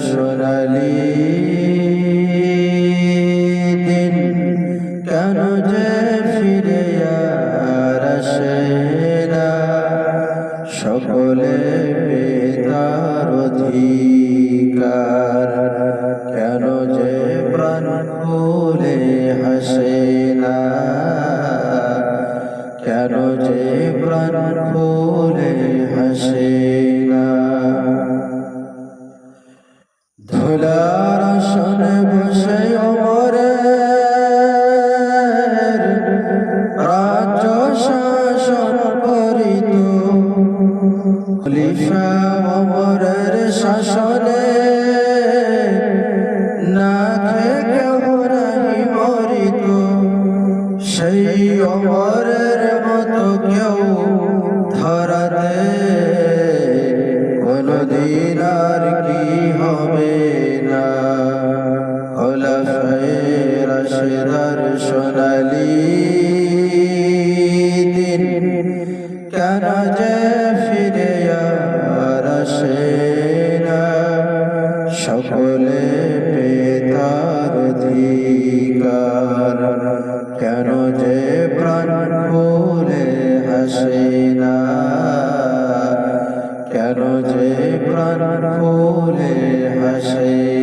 সোনালি দিন কেন যে সকলে কেন যে প্রাণ খুলে হাসে না? কেন যে হাসে খলিফা অমরের শাসনে না কেউ নাহি মরিত, সেই অমরের মতো কেউ ধরাতে কোনদিন আর কি হবে না। খোলাফায়ে রাশেদার দিন, কেন যে ফিরে আসলে পেতার ধিকার কেন যে প্রাণ ভুলে হাসে না? কেন যে প্রাণ ভুলে হাসে